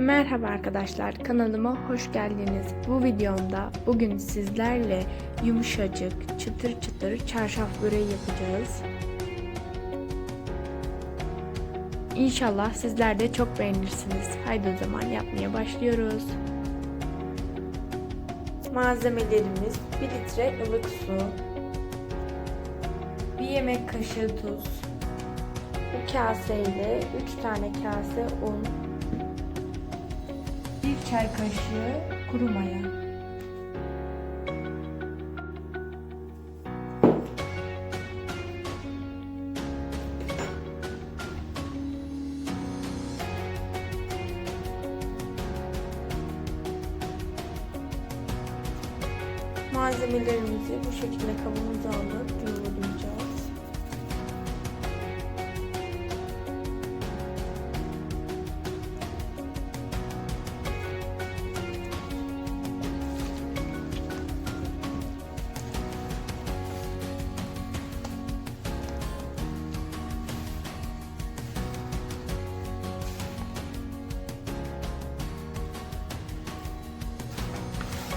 Merhaba arkadaşlar kanalıma hoş geldiniz. Bu videomda bugün sizlerle yumuşacık çıtır çıtır çarşaf böreği yapacağız. İnşallah sizler de çok beğenirsiniz. Haydi o zaman yapmaya başlıyoruz. Malzemelerimiz 1 litre ılık su, 1 yemek kaşığı tuz, bu kaseyle 3 tane kase un, 1 çay kaşığı kuru maya. Malzemelerimizi bu şekilde kavanoza alıp yuvarlayacağız.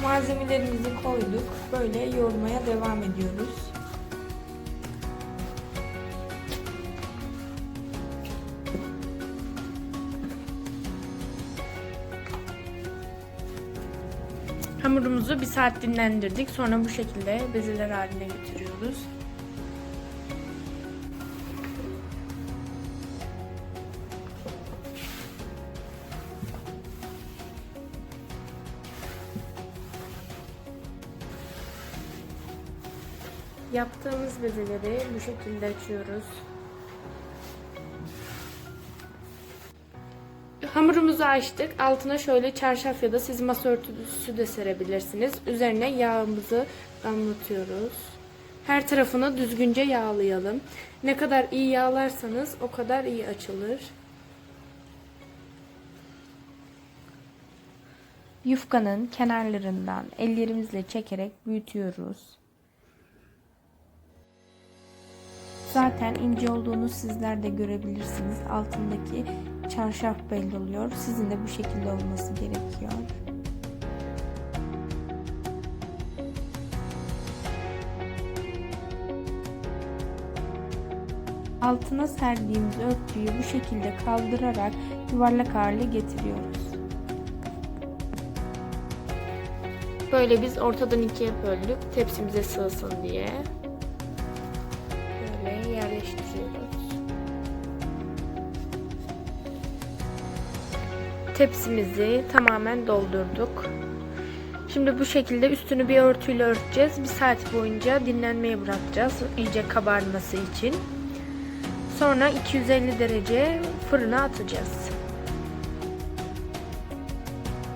Malzemelerimizi koyduk. Böyle yoğurmaya devam ediyoruz. Hamurumuzu bir saat dinlendirdik. Sonra bu şekilde bezeler haline getiriyoruz. Yaptığımız bezeleri bu şekilde açıyoruz. Hamurumuzu açtık. Altına şöyle çarşaf ya da siz masa örtüsü de serebilirsiniz. Üzerine yağımızı damlatıyoruz. Her tarafını düzgünce yağlayalım. Ne kadar iyi yağlarsanız o kadar iyi açılır. Yufkanın kenarlarından ellerimizle çekerek büyütüyoruz. Zaten ince olduğunu sizler de görebilirsiniz. Altındaki çarşaf belli oluyor. Sizin de bu şekilde olması gerekiyor. Altına serdiğimiz örtüyü bu şekilde kaldırarak yuvarlak hale getiriyoruz. Böyle biz ortadan ikiye böldük tepsimize sığsın diye. Yerleştiriyoruz. Tepsimizi tamamen doldurduk. Şimdi bu şekilde üstünü bir örtüyle örteceğiz. Bir saat boyunca dinlenmeye bırakacağız. iyice kabarması için. Sonra 250 derece fırına atacağız.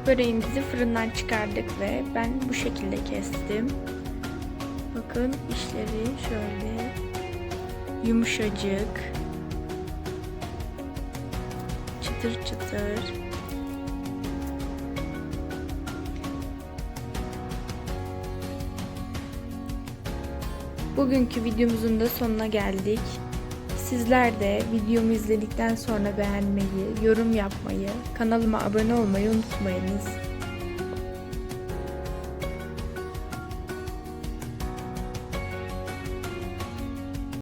Böreğimizi fırından çıkardık ve ben bu şekilde kestim. Bakın işleri şöyle yumuşacık çıtır çıtır Bugünkü videomuzun da sonuna geldik. Sizler de videomu izledikten sonra beğenmeyi, yorum yapmayı, kanalıma abone olmayı unutmayınız.